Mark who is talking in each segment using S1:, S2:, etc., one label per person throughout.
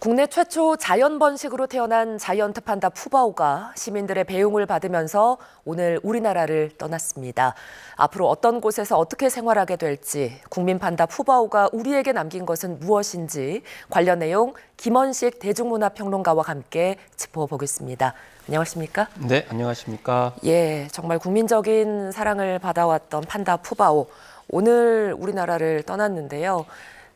S1: 국내 최초 자연 번식으로 태어난 자이언트 판다 푸바오가 시민들의 배웅을 받으면서 오늘 우리나라를 떠났습니다. 앞으로 어떤 곳에서 어떻게 생활하게 될지, 국민 판다 푸바오가 우리에게 남긴 것은 무엇인지 관련 내용 김원식 대중문화 평론가와 함께 짚어보겠습니다. 안녕하십니까?
S2: 네, 안녕하십니까.
S1: 예, 정말 국민적인 사랑을 받아왔던 판다 푸바오. 오늘 우리나라를 떠났는데요.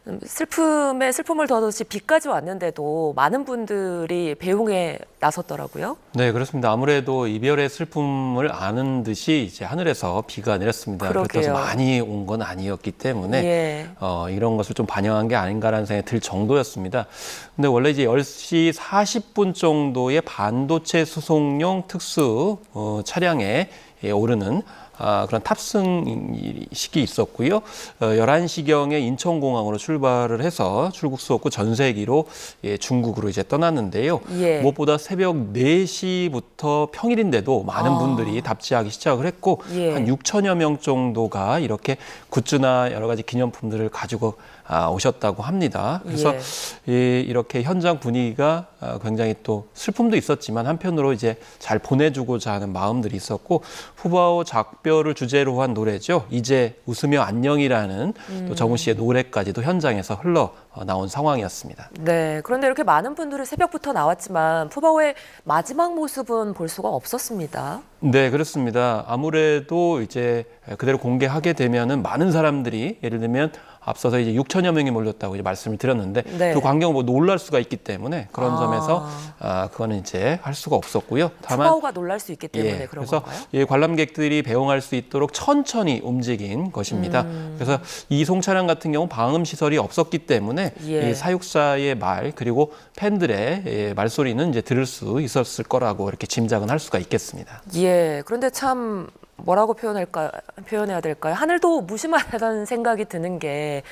S1: 음, 슬픔에 슬픔을 더하듯이 비까지 왔는데도 많은 분들이 배웅에 나섰더라고요.
S2: 네, 그렇습니다. 아무래도 이별의 슬픔을 아는 듯이 이제 하늘에서 비가 내렸습니다.
S1: 그러게요.
S2: 그렇다고 해서 많이 온 건 아니었기 때문에
S1: 예.
S2: 어, 이런 것을 좀 반영한 게 아닌가라는 생각이 들 정도였습니다. 근데 원래 이제 10시 40분 정도의 반도체 수송용 특수 어, 차량에 예, 오르는 아, 그런 탑승식이 있었고요. 어, 11시경에 인천공항으로 출발을 해서 출국 수업구 전세기로 예, 중국으로 이제 떠났는데요.
S1: 예.
S2: 무엇보다 새벽 4시부터 평일인데도 많은
S1: 아.
S2: 분들이 답지하기 시작을 했고
S1: 예.
S2: 한 6천여 명 정도가 이렇게 굿즈나 여러 가지 기념품들을 가지고 아, 오셨다고 합니다. 그래서
S1: 예.
S2: 이, 이렇게 현장 분위기가 아, 굉장히 또 슬픔도 있었지만 한편으로 이제 잘 보내주고자 하는 마음들이 있었고 푸바오 작별을 주제로 한 노래죠. 이제 웃으며 안녕이라는
S1: 음.
S2: 또 정우 씨의 노래까지도 현장에서 흘러 어, 나온 상황이었습니다.
S1: 네, 그런데 이렇게 많은 분들이 새벽부터 나왔지만 푸바오의 마지막 모습은 볼 수가 없었습니다.
S2: 네, 그렇습니다. 아무래도 이제 그대로 공개하게 되면은 많은 사람들이 예를 들면 앞서서 이제 6천여 명이 몰렸다고 이제 말씀을 드렸는데
S1: 네.
S2: 그 광경을 뭐 놀랄 수가 있기 때문에 그런
S1: 아.
S2: 점에서 아, 그거는 이제 할 수가 없었고요. 다만
S1: 푸바오가 놀랄 수 있기 때문에
S2: 예,
S1: 그런
S2: 그래서
S1: 건가요?
S2: 예, 관람객들이 배웅할 수 있도록 천천히 움직인 것입니다.
S1: 음.
S2: 그래서 이 송 차량 같은 경우 방음 시설이 없었기 때문에
S1: 예.
S2: 이 사육사의 말 그리고 팬들의 예, 말소리는 이제 들을 수 있었을 거라고 이렇게 짐작은 할 수가 있겠습니다.
S1: 예, 그런데 참 뭐라고 표현할까 표현해야 될까요? 하늘도 무심하다는 생각이 드는 게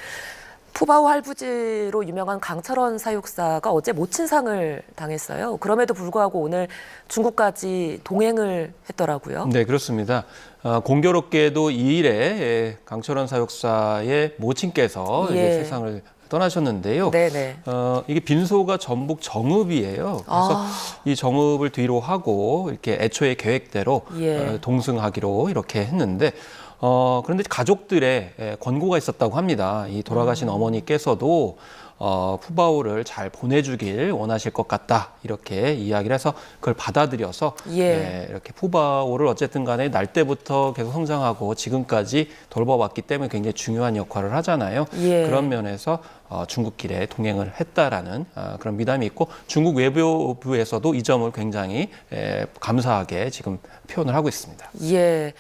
S1: 푸바오 할부지로 유명한 강철원 사육사가 어제 모친상을 당했어요. 그럼에도 불구하고 오늘 중국까지 동행을 했더라고요.
S2: 네, 그렇습니다. 어, 공교롭게도 이 일에 예, 강철원 사육사의 모친께서 이제
S1: 예.
S2: 세상을 떠나셨는데요.
S1: 네네.
S2: 어, 이게 빈소가 전북 정읍이에요. 그래서
S1: 아.
S2: 이 정읍을 뒤로 하고 이렇게 애초에 계획대로
S1: 예.
S2: 어, 동승하기로 이렇게 했는데 어, 그런데 가족들의 예, 권고가 있었다고 합니다. 이 돌아가신
S1: 음.
S2: 어머니께서도 어, 푸바오를 잘 보내주길 원하실 것 같다. 이렇게 이야기를 해서 그걸 받아들여서
S1: 예.
S2: 예, 이렇게 푸바오를 어쨌든 간에 날 때부터 계속 성장하고 지금까지 돌봐왔기 때문에 굉장히 중요한 역할을 하잖아요.
S1: 예.
S2: 그런 면에서 어, 중국 길에 동행을 했다라는 아, 그런 미담이 있고 중국 외교부에서도 이 점을 굉장히 에, 감사하게 지금 표현을 하고 있습니다.
S1: 예.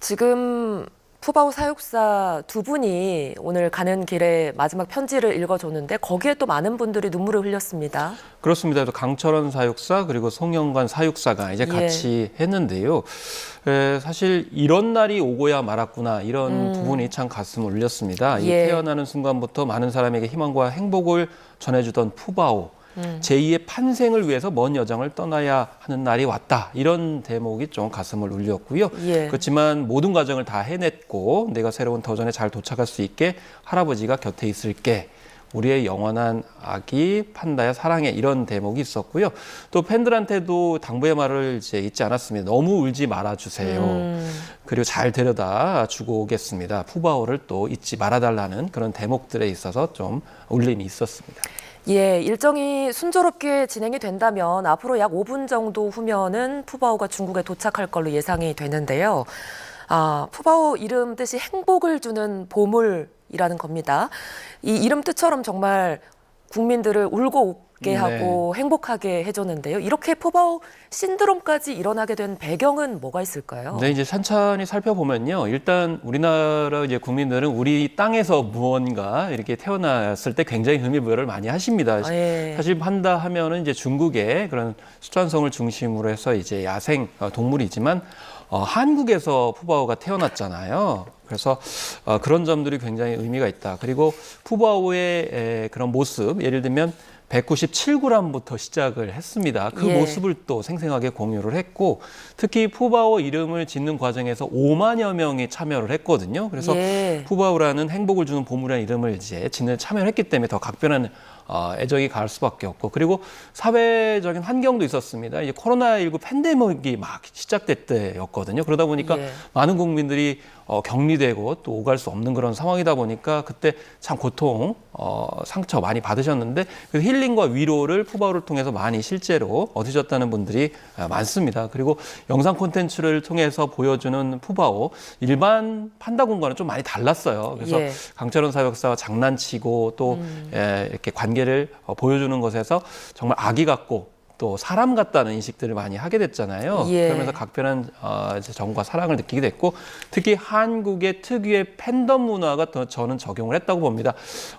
S1: 지금 푸바오 사육사 두 분이 오늘 가는 길에 마지막 편지를 읽어줬는데 거기에 또 많은 분들이 눈물을 흘렸습니다.
S2: 그렇습니다. 또 강철원 사육사 그리고 송영관 사육사가 이제
S1: 예.
S2: 같이 했는데요. 에, 사실 이런 날이 오고야 말았구나 이런 부분이 참 가슴을 울렸습니다. 이
S1: 음. 예.
S2: 태어나는 순간부터 많은 사람에게 희망과 행복을 전해주던 푸바오.
S1: 음.
S2: 제2의 판생을 위해서 먼 여정을 떠나야 하는 날이 왔다. 이런 대목이 좀 가슴을 울렸고요.
S1: 예.
S2: 그렇지만 모든 과정을 다 해냈고 내가 새로운 도전에 잘 도착할 수 있게 할아버지가 곁에 있을게. 우리의 영원한 아기 판다야 사랑해 이런 대목이 있었고요. 또 팬들한테도 당부의 말을 이제 잊지 않았습니다. 너무 울지 말아 주세요.
S1: 음.
S2: 그리고 잘 데려다 주고 오겠습니다. 푸바오를 또 잊지 말아 달라는 그런 대목들에 있어서 좀 울림이 있었습니다.
S1: 예, 일정이 순조롭게 진행이 된다면 앞으로 약 5분 정도 후면은 푸바오가 중국에 도착할 걸로 예상이 되는데요. 아, 푸바오 이름 뜻이 행복을 주는 보물이라는 겁니다. 이 이름 뜻처럼 정말 국민들을 울고 웃게
S2: 네.
S1: 하고 행복하게 해줬는데요. 이렇게 푸바오 신드롬까지 일어나게 된 배경은 뭐가 있을까요?
S2: 네, 이제 천천히 살펴보면요. 일단 우리나라 이제 국민들은 우리 땅에서 무언가 이렇게 태어났을 때 굉장히 의미부여를 많이 하십니다.
S1: 아, 예.
S2: 사실 판다 하면은 이제 중국의 그런 수산성을 중심으로 해서 이제 야생 어, 동물이지만 어, 한국에서 푸바오가 태어났잖아요. 그래서 어, 그런 점들이 굉장히 의미가 있다. 그리고 푸바오의 에, 그런 모습, 예를 들면 197g부터 시작을 했습니다. 그
S1: 예.
S2: 모습을 또 생생하게 공유를 했고 특히 푸바오 이름을 짓는 과정에서 5만여 명이 참여를 했거든요. 그래서
S1: 예.
S2: 푸바오라는 행복을 주는 보물이라는 이름을 이제 짓는 참여를 했기 때문에 더 각별한 어, 애정이 갈 수밖에 없고 그리고 사회적인 환경도 있었습니다. 이제 코로나19 팬데믹이 막 시작될 때였거든요. 그러다 보니까
S1: 예.
S2: 많은 국민들이 어, 격리되고 또 오갈 수 없는 그런 상황이다 보니까 그때 참 고통, 어, 상처 많이 받으셨는데 그 힐링과 위로를 푸바오를 통해서 많이 실제로 얻으셨다는 분들이 아, 많습니다. 그리고 영상 콘텐츠를 통해서 보여주는 푸바오 일반 판다 공과는 좀 많이 달랐어요. 그래서
S1: 예.
S2: 강철원 사역사와 장난치고 또 에, 이렇게 관 계를 어, 보여주는 것에서 정말 아기 같고 또 사람 같다는 인식들을 많이 하게 됐잖아요.
S1: 예.
S2: 그러면서 각별한 어, 정과 사랑을 느끼게 됐고 특히 한국의 특유의 팬덤 문화가 더 저는 적용을 했다고 봅니다.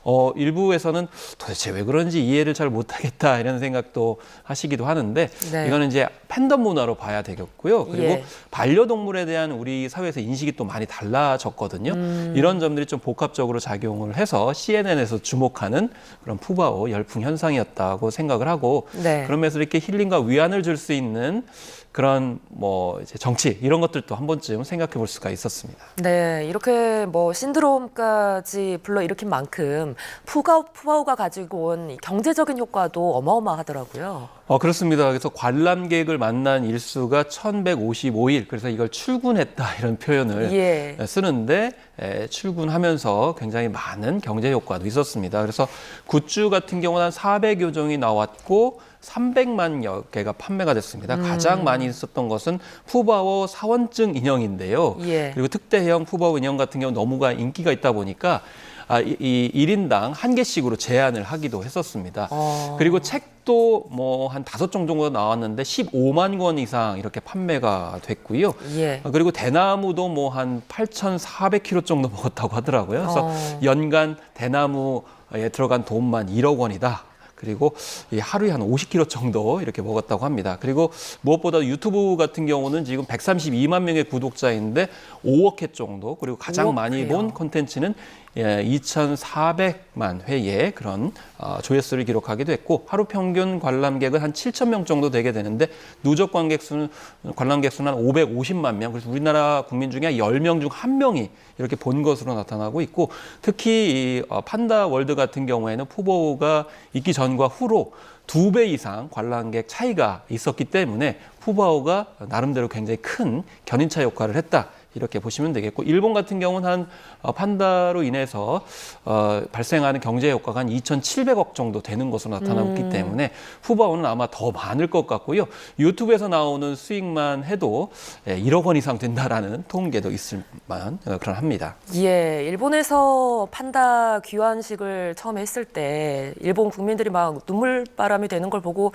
S2: 어, 일부에서는 도대체 왜 그런지 이해를 잘 못하겠다 이런 생각도 하시기도 하는데
S1: 네.
S2: 이거는 이제 팬덤 문화로 봐야 되겠고요. 그리고
S1: 예.
S2: 반려동물에 대한 우리 사회에서 인식이 또 많이 달라졌거든요.
S1: 음.
S2: 이런 점들이 좀 복합적으로 작용을 해서 CNN에서 주목하는 그런 푸바오 열풍 현상이었다고 생각을 하고
S1: 네.
S2: 그러면서 이렇게 힐링과 위안을 줄 수 있는 그런 뭐 이제 정치 이런 것들도 한 번쯤 생각해 볼 수가 있었습니다.
S1: 네, 이렇게 뭐 신드롬까지 불러 일으킨 만큼 푸가, 푸바오가 가지고 온이 경제적인 효과도 어마어마하더라고요.
S2: 어, 그렇습니다. 그래서 관람객을 만난 일수가 1155일. 그래서 이걸 출군했다 이런 표현을
S1: 예.
S2: 쓰는데 에, 출군하면서 굉장히 많은 경제 효과도 있었습니다. 그래서 굿즈 같은 경우는 한 400여 종이 나왔고 300만여 개가 판매가 됐습니다.
S1: 음.
S2: 가장 많이 있었던 것은 푸바오 사원증 인형인데요.
S1: 예.
S2: 그리고 특대형 푸바오 인형 같은 경우 너무가 인기가 있다 보니까 아, 이, 이 1인당 한 개씩으로 제한을 하기도 했었습니다.
S1: 어.
S2: 그리고 책도 뭐 한 다섯 종 정도 나왔는데 15만 권 이상 이렇게 판매가 됐고요.
S1: 예.
S2: 아, 그리고 대나무도 뭐 한 8,400kg 정도 먹었다고 하더라고요. 그래서
S1: 어.
S2: 연간 대나무에 들어간 돈만 1억 원이다. 그리고 이 하루에 한 50kg 정도 이렇게 먹었다고 합니다. 그리고 무엇보다 유튜브 같은 경우는 지금 132만 명의 구독자인데 5억 회 정도 그리고 가장
S1: 5억
S2: 많이? 본 콘텐츠는 예, 2,400만 회의 그런 어, 조회수를 기록하기도 했고 하루 평균 관람객은 한 7천 명 정도 되게 되는데 누적 관객 수는 관람객 수는 한 550만 명. 그래서 우리나라 국민 중에 10명 중 한 명이 이렇게 본 것으로 나타나고 있고 특히 이 어, 판다 월드 같은 경우에는 푸보가 있기 전과 후로 두 배 이상 관람객 차이가 있었기 때문에 푸바오가 나름대로 굉장히 큰 견인차 역할을 했다. 이렇게 보시면 되겠고 일본 같은 경우는 한 어, 판다로 인해서 어, 발생하는 경제 효과가 한 2,700억 정도 되는 것으로 나타났기 때문에 후바오는 아마 더 많을 것 같고요. 유튜브에서 나오는 수익만 해도 예, 1억 원 이상 된다라는 통계도 있을 만한 어, 그런 합니다.
S1: 예, 일본에서 판다 귀환식을 처음 했을 때 일본 국민들이 막 눈물바람이 되는 걸 보고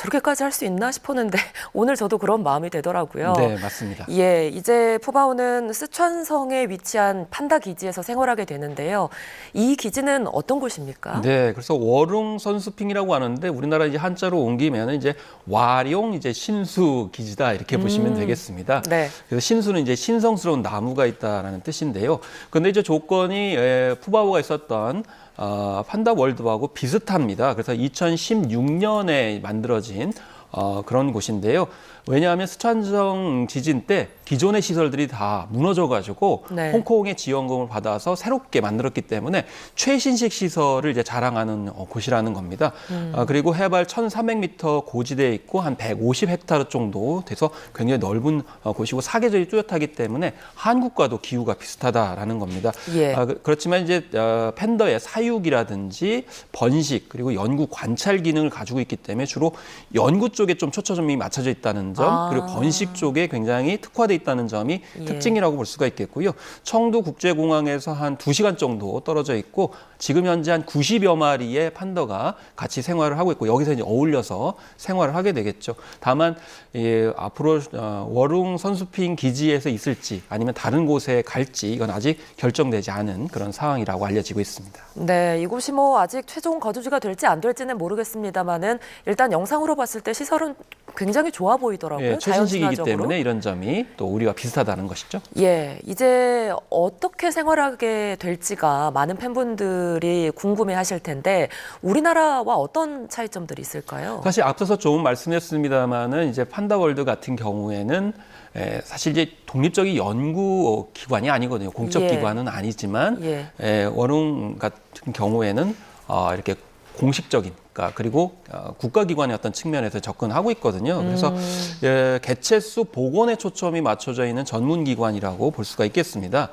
S1: 저렇게까지 할 수 있나 싶었는데 오늘 저도 그런 마음이 되더라고요.
S2: 네, 맞습니다.
S1: 예, 이제 푸바오는 스촨성에 위치한 판다 기지에서 생활하게 되는데요. 이 기지는 어떤 곳입니까?
S2: 네, 그래서 월웅 선수핑이라고 하는데 우리나라 이제 한자로 옮기면 이제 와룡 이제 신수 기지다 이렇게 보시면 되겠습니다.
S1: 네.
S2: 그래서 신수는 이제 신성스러운 나무가 있다라는 뜻인데요. 근데 이제 조건이 에, 푸바오가 있었던 어, 판다 월드하고 비슷합니다. 그래서 2016년에 만들어진 어, 그런 곳인데요. 왜냐하면 스촨성 지진 때 기존의 시설들이 다 무너져가지고
S1: 네.
S2: 홍콩의 지원금을 받아서 새롭게 만들었기 때문에 최신식 시설을 이제 자랑하는 어, 곳이라는 겁니다. 아, 그리고 해발 1,300m 고지대에 있고 한 150헥타르 정도 돼서 굉장히 넓은 어, 곳이고 사계절이 뚜렷하기 때문에 한국과도 기후가 비슷하다라는 겁니다.
S1: 예.
S2: 아, 그- 그렇지만 이제 어, 팬더의 사육이라든지 번식 그리고 연구 관찰 기능을 가지고 있기 때문에 주로 연구 쪽에 좀 초점이 맞춰져 있다는 점
S1: 아.
S2: 그리고 번식 쪽에 굉장히 특화돼 있다는 점이
S1: 예.
S2: 특징이라고 볼 수가 있겠고요. 청도 국제공항에서 한 두시간 정도 떨어져 있고 지금 현재 한 90여 마리의 판더가 같이 생활을 하고 있고 여기서 이제 어울려서 생활을 하게 되겠죠. 다만 예, 앞으로 어, 월웅 선수핑 기지에서 있을지 아니면 다른 곳에 갈지 이건 아직 결정되지 않은 그런 상황이라고 알려지고 있습니다.
S1: 네, 이곳이 뭐 아직 최종 거주지가 될지 안 될지는 모르겠습니다만은 일단 영상으로 봤을 때 시설은 굉장히 좋아 보이 더라고요.
S2: 예, 최신식이기. 때문에 이런 점이 또 우리와 비슷하다는 것이죠.
S1: 예, 이제 어떻게 생활하게 될지가 많은 팬분들이 궁금해 하실 텐데 우리나라와 어떤 차이점들이 있을까요?
S2: 사실 앞서서 조금 말씀했습니다만은 이제 판다월드 같은 경우에는 에, 사실 이제 독립적인 연구 기관이 아니거든요. 공적
S1: 예.
S2: 기관은 아니지만
S1: 예.
S2: 에, 원웅 같은 경우에는 어, 이렇게 공식적인 그러니까 그리고 어, 국가기관의 어떤 측면에서 접근하고 있거든요. 그래서 예, 개체수 복원에 초점이 맞춰져 있는 전문기관이라고 볼 수가 있겠습니다.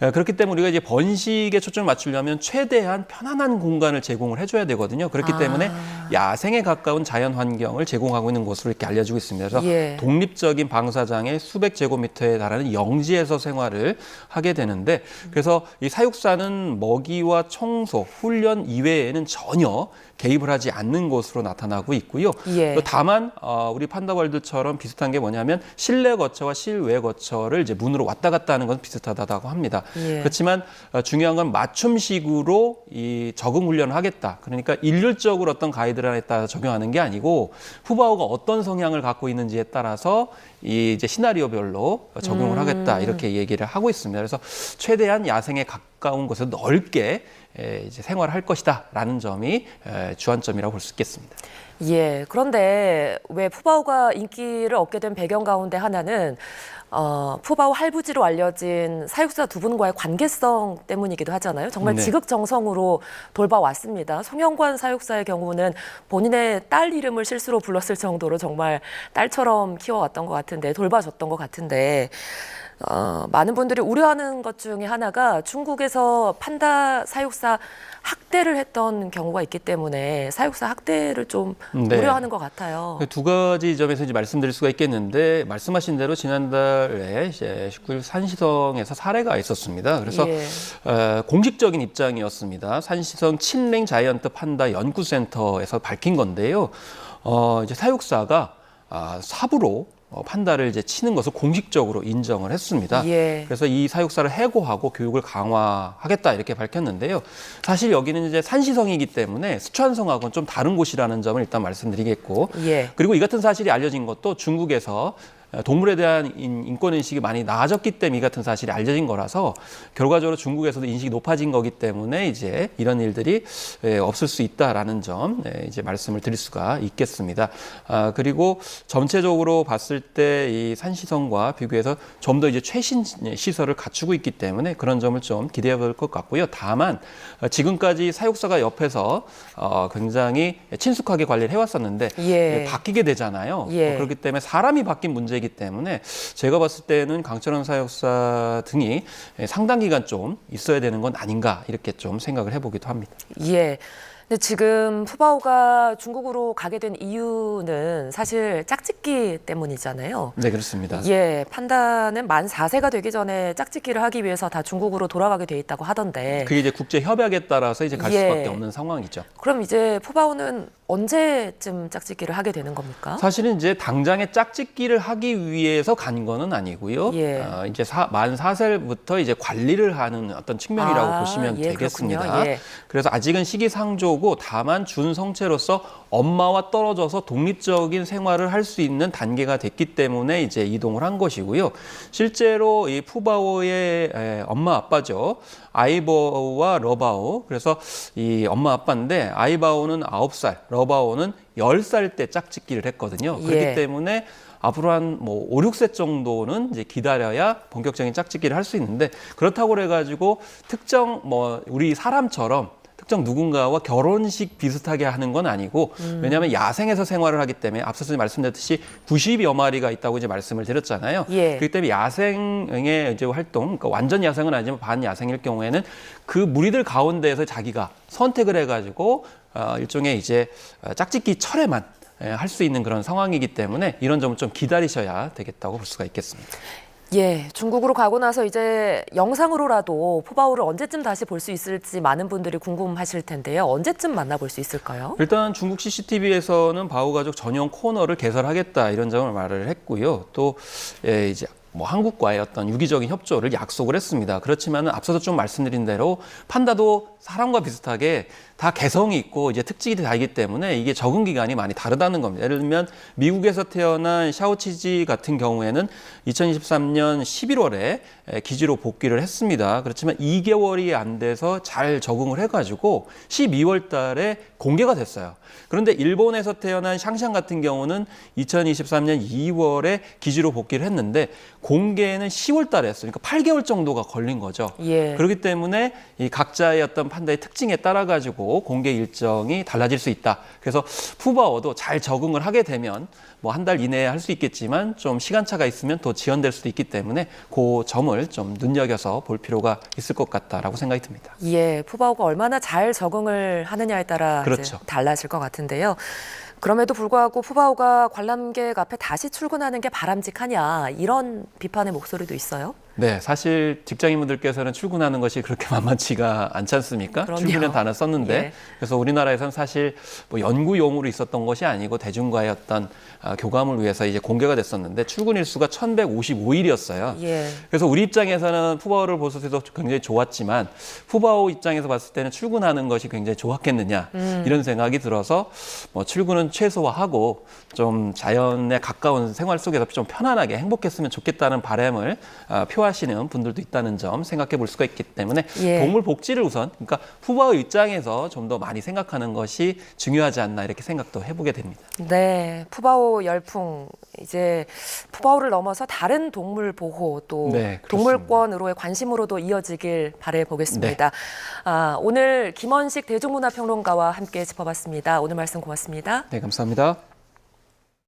S2: 예, 그렇기 때문에 우리가 이제 번식에 초점을 맞추려면 최대한 편안한 공간을 제공을 해줘야 되거든요. 그렇기
S1: 아.
S2: 때문에 야생에 가까운 자연 환경을 제공하고 있는 곳으로 이렇게 알려지고 있습니다. 그래서
S1: 예.
S2: 독립적인 방사장에 수백 제곱미터에 달하는 영지에서 생활을 하게 되는데 그래서 이 사육사는 먹이와 청소, 훈련 이외에는 전혀 개입을 하지 않는 것으로 나타나고 있고요.
S1: 예.
S2: 또 다만 어, 우리 판다월드처럼 비슷한 게 뭐냐면 실내 거처와 실외 거처를 이제 문으로 왔다 갔다 하는 건 비슷하다고 합니다.
S1: 예.
S2: 그렇지만 어, 중요한 건 맞춤식으로 이 적응 훈련을 하겠다. 그러니까 일률적으로 어떤 가이드라인에 따라 적용하는 게 아니고 후바오가 어떤 성향을 갖고 있는지에 따라서 이 이제 시나리오별로 적용을
S1: 음.
S2: 하겠다 이렇게 얘기를 하고 있습니다. 그래서 최대한 야생에 가까운 곳에 넓게 에, 이제 생활할 것이다라는 점이 에, 주안점이라고 볼 수 있겠습니다.
S1: 예. 그런데 왜 푸바오가 인기를 얻게 된 배경 가운데 하나는 어, 푸바오 할부지로 알려진 사육사 두 분과의 관계성 때문이기도 하잖아요. 정말
S2: 네.
S1: 지극정성으로 돌봐왔습니다. 송영관 사육사의 경우는 본인의 딸 이름을 실수로 불렀을 정도로 정말 딸처럼 키워왔던 것 같은데 돌봐줬던 것 같은데 어, 많은 분들이 우려하는 것 중에 하나가 중국에서 판다 사육사 학대를 했던 경우가 있기 때문에 사육사 학대를 좀
S2: 네.
S1: 우려하는 것 같아요.
S2: 두 가지 점에서 이제 말씀드릴 수가 있겠는데 말씀하신 대로 지난달에 이제 19일 산시성에서 사례가 있었습니다. 그래서
S1: 예.
S2: 어, 공식적인 입장이었습니다. 산시성 칠링 자이언트 판다 연구센터에서 밝힌 건데요. 어, 이제 사육사가 아, 사부로 어, 판다를 이제 치는 것을 공식적으로 인정을 했습니다.
S1: 예.
S2: 그래서 이 사육사를 해고하고 교육을 강화하겠다 이렇게 밝혔는데요. 사실 여기는 이제 산시성이기 때문에 스촨성하고는 좀 다른 곳이라는 점을 일단 말씀드리겠고,
S1: 예.
S2: 그리고 이 같은 사실이 알려진 것도 중국에서 동물에 대한 인- 인권 인식이 많이 나아졌기 때문에 이 같은 사실이 알려진 거라서 결과적으로 중국에서도 인식이 높아진 거기 때문에 이제 이런 일들이 에, 없을 수 있다라는 점 에, 이제 말씀을 드릴 수가 있겠습니다. 아, 그리고 전체적으로 봤을 때 이 산시성과 비교해서 좀 더 이제 최신 시설을 갖추고 있기 때문에 그런 점을 좀 기대해 볼 것 같고요. 다만 어, 지금까지 사육사가 옆에서 어, 굉장히 친숙하게 관리를 해왔었는데
S1: 예.
S2: 바뀌게 되잖아요.
S1: 예.
S2: 어, 그렇기 때문에 사람이 바뀐 문제 이기 때문에 제가 봤을 때는 강철원 사육사 등이 상당 기간 좀 있어야 되는 건 아닌가 이렇게 좀 생각을 해보기도 합니다.
S1: 예. 근데 지금 푸바오가 중국으로 가게 된 이유는 사실 짝짓기 때문이잖아요.
S2: 네 그렇습니다.
S1: 예, 판다는 만 4세가 되기 전에 짝짓기를 하기 위해서 다 중국으로 돌아가게 돼 있다고 하던데.
S2: 그게 이제 국제 협약에 따라서 이제 갈
S1: 예.
S2: 수밖에 없는 상황이죠.
S1: 그럼 이제 푸바오는 언제쯤 짝짓기를 하게 되는 겁니까?
S2: 사실은 이제 당장에 짝짓기를 하기 위해서 간 거는 아니고요.
S1: 예.
S2: 어, 이제 사, 만 4살부터 이제 관리를 하는 어떤 측면이라고
S1: 아,
S2: 보시면
S1: 예,
S2: 되겠습니다.
S1: 예.
S2: 그래서 아직은 시기상조고 다만 준성체로서 엄마와 떨어져서 독립적인 생활을 할 수 있는 단계가 됐기 때문에 이제 이동을 한 것이고요. 실제로 이 푸바오의 에, 엄마 아빠죠. 아이바오와 러바오. 그래서 이 엄마 아빠인데 아이바오는 9살, 러바오는 10살 때 짝짓기를 했거든요.
S1: 예.
S2: 그렇기 때문에 앞으로 한뭐 5, 6세 정도는 이제 기다려야 본격적인 짝짓기를 할 수 있는데 그렇다고 그래 가지고 특정 뭐 우리 사람처럼 특정 누군가와 결혼식 비슷하게 하는 건 아니고 왜냐하면 야생에서 생활을 하기 때문에 앞서서 말씀드렸듯이 90여 마리가 있다고 이제 말씀을 드렸잖아요.
S1: 예.
S2: 그렇기 때문에 야생의 이제 활동, 그러니까 완전 야생은 아니지만 반 야생일 경우에는 그 무리들 가운데에서 자기가 선택을 해가지고 어, 일종의 이제 어, 짝짓기 철에만 할 수 있는 그런 상황이기 때문에 이런 점을 좀 기다리셔야 되겠다고 볼 수가 있겠습니다.
S1: 예, 중국으로 가고 나서 이제 영상으로라도 푸바오를 언제쯤 다시 볼 수 있을지 많은 분들이 궁금하실 텐데요. 언제쯤 만나볼 수 있을까요?
S2: 일단 중국 CCTV에서는 바오 가족 전용 코너를 개설하겠다 이런 점을 말을 했고요. 또 예, 이제 뭐 한국과의 어떤 유기적인 협조를 약속을 했습니다. 그렇지만 앞서서 좀 말씀드린 대로 판다도 사람과 비슷하게 다 개성이 있고 이제 특징이 다르기 때문에 이게 적응 기간이 많이 다르다는 겁니다. 예를 들면 미국에서 태어난 샤오치지 같은 경우에는 2023년 11월에 기지로 복귀를 했습니다. 그렇지만 2개월이 안 돼서 잘 적응을 해가지고 12월 달에 공개가 됐어요. 그런데 일본에서 태어난 샹샹 같은 경우는 2023년 2월에 기지로 복귀를 했는데 공개는 10월 달에 했어요. 그러니까 8개월 정도가 걸린 거죠.
S1: 예.
S2: 그렇기 때문에 이 각자의 어떤 판다의 특징에 따라 가지고 또 공개 일정이 달라질 수 있다. 그래서 푸바오도 잘 적응을 하게 되면 뭐 한 달 이내에 할 수 있겠지만 좀 시간차가 있으면 또 지연될 수도 있기 때문에 그 점을 좀 눈여겨서 볼 필요가 있을 것 같다라고 생각이 듭니다.
S1: 예, 푸바오가 얼마나 잘 적응을 하느냐에 따라
S2: 그렇죠.
S1: 달라질 것 같은데요. 그럼에도 불구하고 푸바오가 관람객 앞에 다시 출근하는 게 바람직하냐 이런 비판의 목소리도 있어요.
S2: 네, 사실 직장인분들께서는 출근하는 것이 그렇게 만만치가 않지 않습니까?
S1: 그럼요.
S2: 출근이라는 단어 썼는데
S1: 예.
S2: 그래서 우리나라에서는 사실 뭐 연구용으로 있었던 것이 아니고 대중과의 어떤 아, 교감을 위해서 이제 공개가 됐었는데 출근 일수가 1,155일이었어요.
S1: 예.
S2: 그래서 우리 입장에서는 푸바오를 보실 때도 굉장히 좋았지만 푸바오 입장에서 봤을 때는 출근하는 것이 굉장히 좋았겠느냐
S1: 음.
S2: 이런 생각이 들어서 뭐 출근은 최소화하고 좀 자연에 가까운 생활 속에서 좀 편안하게 행복했으면 좋겠다는 바람을 아, 표 하시는 분들도 있다는 점 생각해 볼 수가 있기 때문에
S1: 예.
S2: 동물 복지를 우선 그러니까 푸바오 입장에서 좀 더 많이 생각하는 것이 중요하지 않나 이렇게 생각도 해보게 됩니다.
S1: 네, 푸바오 열풍 이제 푸바오를 넘어서 다른 동물 보호 또
S2: 네.
S1: 동물권으로의 관심으로도 이어지길 바래 보겠습니다. 아, 오늘 김원식 대중문화평론가와 함께 짚어봤습니다. 오늘 말씀 고맙습니다.
S2: 네, 감사합니다.